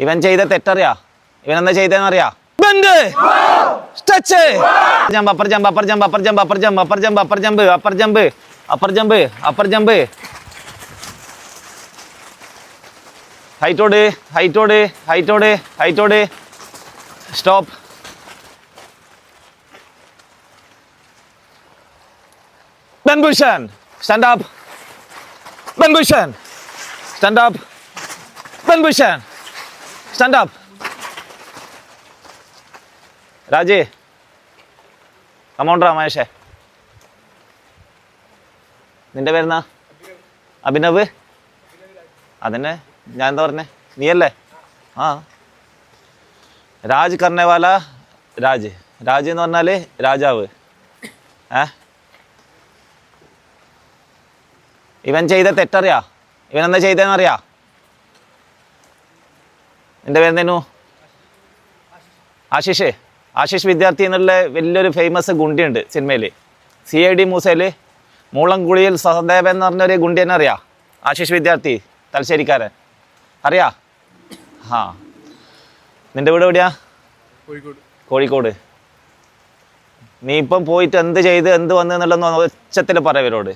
ഇവൻ ചെയ്ത തെറ്ററിയാ. ഇവൻ എന്താ ചെയ്തതെന്നറിയാ bend touch jump upper jump upper jump upper jump upper jump upper jump upper jump upper jump upper jump upper jump ഹൈറ്റോട് ഹൈറ്റോട് ഹൈറ്റോട് ഹൈറ്റോട് സ്റ്റോപ്പ് ബെൻഭൂഷൺ സ്റ്റാൻഡ് അപ്പ് ബെൻഭൂഷൺ സ്റ്റാൻഡ് അപ്പ് ബെൻഭൂഷൺ സ്റ്റാൻഡ് അപ്പ് രാജേ കമൗണ്ടറാ മഹേഷേ നിന്റെ പേരെന്നാ? അഭിനവ്? അതന്നെ ഞാൻ എന്താ പറഞ്ഞേ? നീയല്ലേ? ആ. രാജ് കർണേവാല രാജ്. രാജ് എന്ന് പറഞ്ഞാൽ രാജാവ്. ഏ? ഇവൻ ചെയ്ത തെറ്ററിയാ. ഇവൻ എന്താ ചെയ്തതെന്നറിയാ നിന്റെ പേരെന്തേനു ആശിഷ്. ആശിഷ് വിദ്യാർത്ഥി എന്നുള്ള വലിയൊരു ഫേമസ് ഗുണ്ടിയുണ്ട് സിനിമയിൽ സി ഐ ഡി മൂസയിൽ മൂളംകുളിയിൽ സഹദേവൻ എന്ന് പറഞ്ഞൊരു ഗുണ്ടിയെന്നെ അറിയാ? ആശിഷ് വിദ്യാർത്ഥി തലശ്ശേരിക്കാരൻ. അറിയാ? ആ നിന്റെ വീട് എവിടെയാ? കോഴിക്കോട്. കോഴിക്കോട്. നീ ഇപ്പം പോയിട്ട് എന്ത് ചെയ്ത് എന്ത് വന്നു എന്നുള്ളതെന്ന് ഒച്ചത്തിൽ പറയവരോട്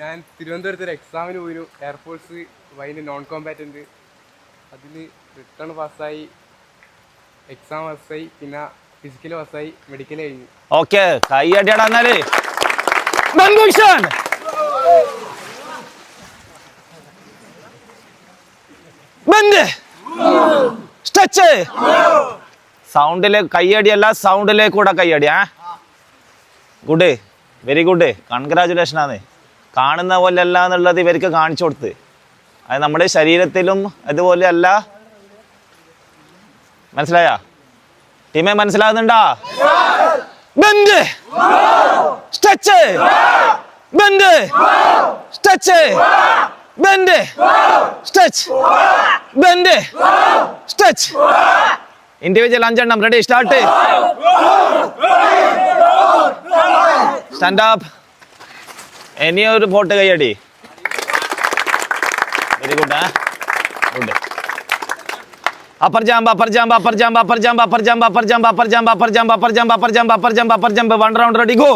ഞാൻ തിരുവനന്തപുരത്ത് ഒരു എക്സാമിന് പോയിരുന്നു. എയർഫോഴ്സ് വൈന് നോൺ കോമ്പാറ്റന്റ് അതിൽ റിട്ടേൺ പാസ്സായി എക്സാം പാസ്സായി പിന്നെ ഫിസിക്കൽ പാസ്സായി മെഡിക്കൽ കഴിഞ്ഞു. ഓക്കെ കൈയടിയടാ എന്നാൽ. ബന്ധുഷൻ ബന്ദ്! സൗണ്ടിലെ കൂടെ കയ്യടി ആ ഗുഡ് വെരി ഗുഡ്. കൺഗ്രാചുലേഷൻ ആണ് കാണുന്ന പോലെ അല്ല എന്നുള്ളത് ഇവർക്ക് കാണിച്ചു കൊടുത്ത്. അത് നമ്മുടെ ശരീരത്തിലും അതുപോലെ അല്ല. മനസ്സിലായ? ടീമെ മനസ്സിലാകുന്നുണ്ടാ bend. Stretch. Bend. Stretch. Bend. Stretch. Bend. Stretch. Individual അഞ്ചെണ്ണം. റെഡി സ്റ്റാർട്ട് സ്റ്റാൻഡ് അപ്പ് ഇനിയൊരു ഫോട്ട് കൈയടി. Very good good upper jump upper jump upper jump upper jump upper jump upper jump upper jump upper jump upper jump upper jump upper jump one round ready go